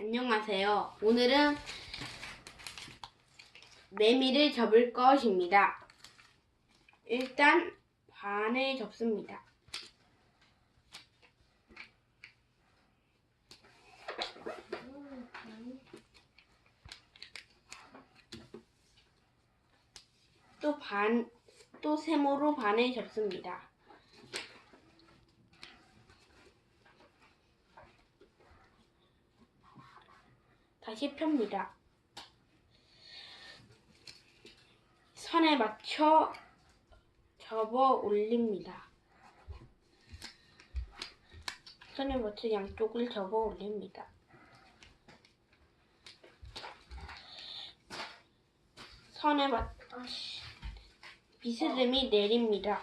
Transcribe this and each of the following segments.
안녕하세요. 오늘은 매미를 접을 것입니다. 일단 반을 접습니다. 또 반, 또 세모로 반을 접습니다. 다시 펴니다. 선에 맞춰 접어 올립니다. 선에 맞춰 양쪽을 접어 올립니다. 선에 맞 비스듬히 내립니다.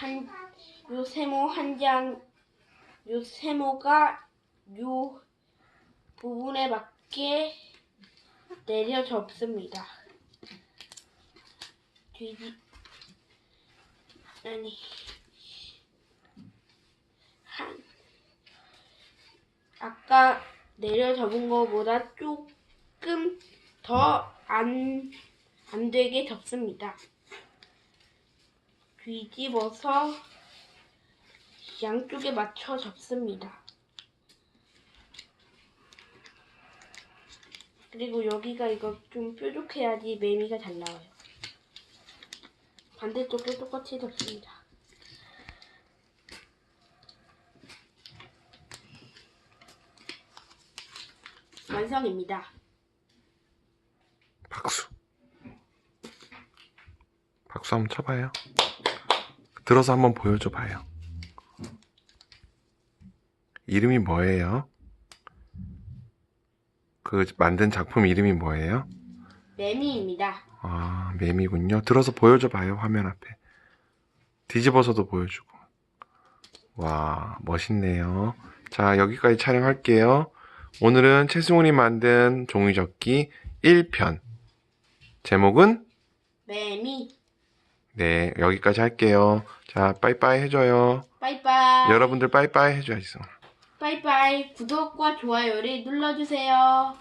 한, 요 세모 한 장, 요 세모가 요 부분에 맞게 내려 접습니다. 뒤지, 아니, 한, 아까 내려 접은 것보다 조금 더 안, 안 되게 접습니다. 뒤집어서 양쪽에 맞춰 접습니다. 그리고 여기가 이거 좀 뾰족해야지 매미가 잘 나와요. 반대쪽도 똑같이 접습니다. 완성입니다. 박수. 박수 한번 쳐봐요. 들어서 한번 보여줘 봐요. 이름이 뭐예요? 그 만든 작품 이름이 뭐예요? 매미입니다. 아, 매미군요. 들어서 보여줘 봐요, 화면 앞에. 뒤집어서도 보여주고. 와, 멋있네요. 자, 여기까지 촬영할게요. 오늘은 최승훈이 만든 종이접기 1편. 제목은 매미. 네, 여기까지 할게요. 자, 빠이빠이 해줘요. 빠이빠이. 여러분들 빠이빠이 해줘야지. 빠이빠이. 구독과 좋아요를 눌러주세요.